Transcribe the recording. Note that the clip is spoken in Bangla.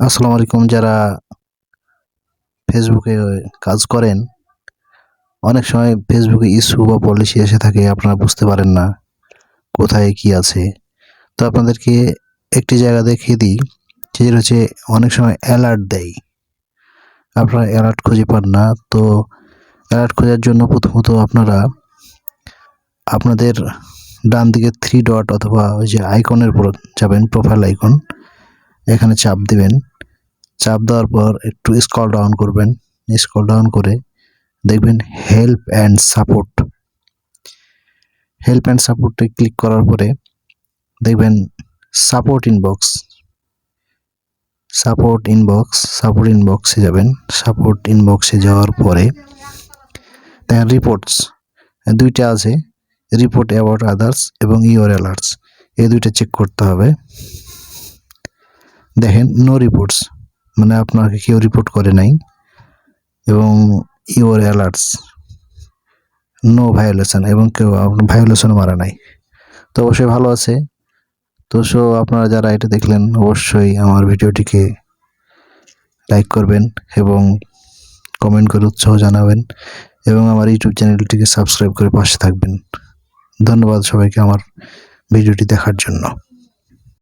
আসসালামু আলাইকুম। যারা ফেসবুকে কাজ করেন, অনেক সময় ফেসবুকে ইস্যু বা পলিসি এসে থাকে, আপনারা বুঝতে পারেন না কোথায় কি আছে। তো আপনাদেরকে একটি জায়গা দেখিয়ে দিই সেটা হচ্ছে অনেক সময় অ্যালার্ট দেয়। আপনারা অ্যালার্ট খুঁজে পান না, তো অ্যালার্ট খোঁজার জন্য প্রথমত আপনারা আপনাদের ডান দিকে থ্রি ডট অথবা ওই যে আইকনের উপর যাবেন প্রোফাইল আইকন এখানে চাপ দিবেন। চাপ দেওয়ার পর একটু স্কল ডাউন করবেন। স্কল ডাউন করে দেখবেন help and support help and সাপোর্টে ক্লিক করার পরে দেখবেন support inbox support inbox support ইনবক্সে যাবেন। সাপোর্ট ইনবক্সে যাওয়ার পরে দেখেন রিপোর্টস দুইটা আছে রিপোর্ট অ্যাবাউট আদার্স এবং ইওর অ্যালার্টস এই দুইটা চেক করতে হবে। দেখেন নো রিপোর্টস মানে আপনাকে কেউ রিপোর্ট করে নাই এবং ইওর অ্যালার্টস নো ভায়োলেশন এবং কেউ আপনার ভায়োলেশন মারা নাই। তো অবশ্যই ভালো আছে। তো সো আপনারা যারা এটা দেখলেন, অবশ্যই আমার ভিডিওটিকে লাইক করবেন এবং কমেন্ট করে উৎসাহ জানাবেন এবং আমার ইউটিউব চ্যানেলটিকে সাবস্ক্রাইব করে পাশে থাকবেন। ধন্যবাদ সবাইকে আমার ভিডিওটি দেখার জন্য।